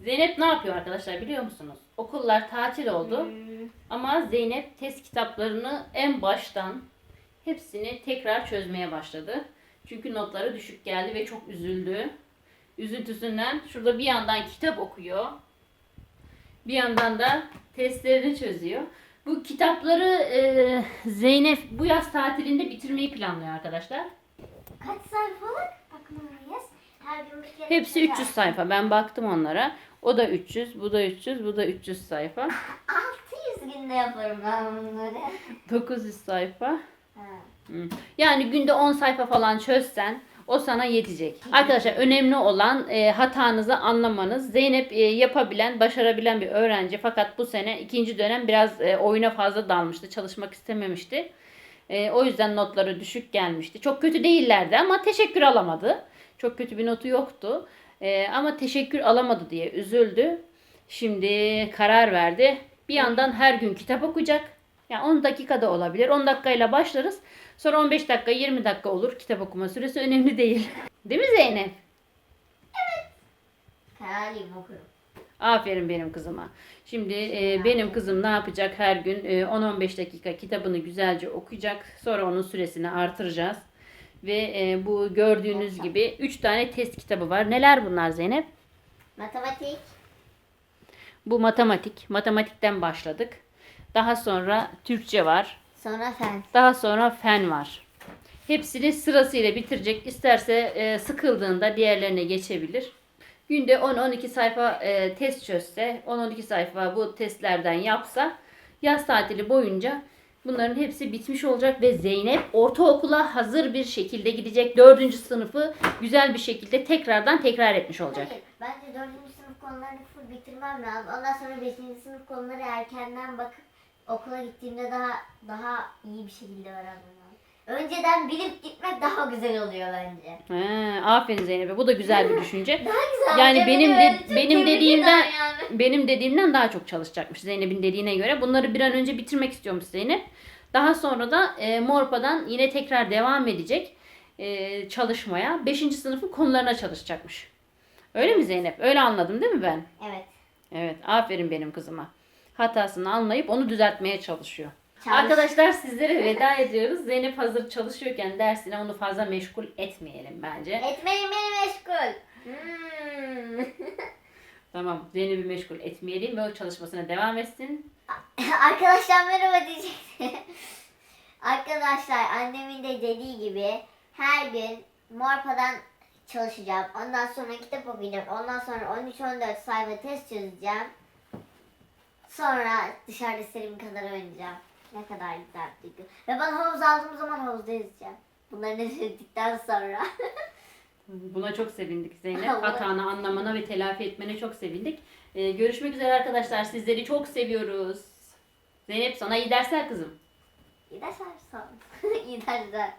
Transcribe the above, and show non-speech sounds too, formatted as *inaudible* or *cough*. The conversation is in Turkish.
Zeynep ne yapıyor arkadaşlar biliyor musunuz? Okullar tatil oldu. Hmm. Ama Zeynep test kitaplarını en baştan hepsini tekrar çözmeye başladı. Çünkü notları düşük geldi ve çok üzüldü. Üzüntüsünden şurada bir yandan kitap okuyor. Bir yandan da testlerini çözüyor. Bu kitapları e, Zeynep bu yaz tatilinde bitirmeyi planlıyor arkadaşlar. Kaç sayfalık? Bakmalıyız. Hepsi tekrar. 300 sayfa. Ben baktım onlara. O da 300, bu da 300, bu da 300 sayfa. *laughs* 600 günde yaparım ben bunları. 900 sayfa. Hı. Yani günde 10 sayfa falan çözsen o sana yetecek. Arkadaşlar önemli olan e, hatanızı anlamanız. Zeynep e, yapabilen, başarabilen bir öğrenci fakat bu sene ikinci dönem biraz e, oyuna fazla dalmıştı. Çalışmak istememişti. E, o yüzden notları düşük gelmişti. Çok kötü değillerdi ama teşekkür alamadı. Çok kötü bir notu yoktu. E, ama teşekkür alamadı diye üzüldü. Şimdi karar verdi. Bir yandan her gün kitap okuyacak. Yani 10 dakikada olabilir. 10 dakikayla başlarız. Sonra 15 dakika 20 dakika olur. Kitap okuma süresi önemli değil. *laughs* Değil mi Zeynep? Kararlıyım okurum. Aferin benim kızıma. Şimdi e, benim kızım ne yapacak her gün e, 10-15 dakika kitabını güzelce okuyacak. Sonra onun süresini artıracağız. Ve e, bu gördüğünüz gibi 3 tane test kitabı var. Neler bunlar Zeynep? Matematik. Bu matematik. Matematikten başladık. Daha sonra Türkçe var. Sonra fen. Daha sonra fen var. Hepsini sırasıyla bitirecek. İsterse e, sıkıldığında diğerlerine geçebilir. Günde 10-12 sayfa e, test çözse, 10-12 sayfa bu testlerden yapsa yaz tatili boyunca bunların hepsi bitmiş olacak ve Zeynep ortaokula hazır bir şekilde gidecek. Dördüncü sınıfı güzel bir şekilde tekrardan tekrar etmiş olacak. Hayır, bence dördüncü sınıf konularını full bitirmem lazım. Ondan sonra beşinci sınıf konuları erkenden bakıp okula gittiğimde daha daha iyi bir şekilde öğrenmem. Önceden bilip gitmek daha güzel oluyor bence. He, aferin Zeynep'e. Bu da güzel bir düşünce. Daha güzel. Yani benim beni de benim dediğimden yani. benim dediğimden daha çok çalışacakmış Zeynep'in dediğine göre. Bunları bir an önce bitirmek istiyormuş Zeynep. Daha sonra da e, Morpa'dan yine tekrar devam edecek e, çalışmaya. 5. sınıfın konularına çalışacakmış. Öyle mi Zeynep? Öyle anladım değil mi ben? Evet. Evet. Aferin benim kızıma. Hatasını anlayıp onu düzeltmeye çalışıyor. Arkadaşlar sizlere veda ediyoruz. Zeynep hazır çalışıyorken dersine onu fazla meşgul etmeyelim bence. Etmeyin beni meşgul. Hmm. *laughs* Tamam. Zeynep'i meşgul etmeyelim ve o çalışmasına devam etsin. *laughs* Arkadaşlar merhaba diyecektim. *laughs* Arkadaşlar annemin de dediği gibi her gün Morpa'dan çalışacağım. Ondan sonra kitap okuyacağım. Ondan sonra 13-14 sayfa test çözeceğim. Sonra dışarıda istediğim kadar oynayacağım. Ne kadar güzel bir. Ve ben havuz aldığım zaman havuzda yüzeceğim. Bunları ne söyledikten sonra. *laughs* Buna çok sevindik Zeynep. Hatanı anlamana ve telafi etmene çok sevindik. Ee, görüşmek üzere arkadaşlar. Sizleri çok seviyoruz. Zeynep sana iyi dersler kızım. İyi dersler sağ olun. *laughs* İyi dersler.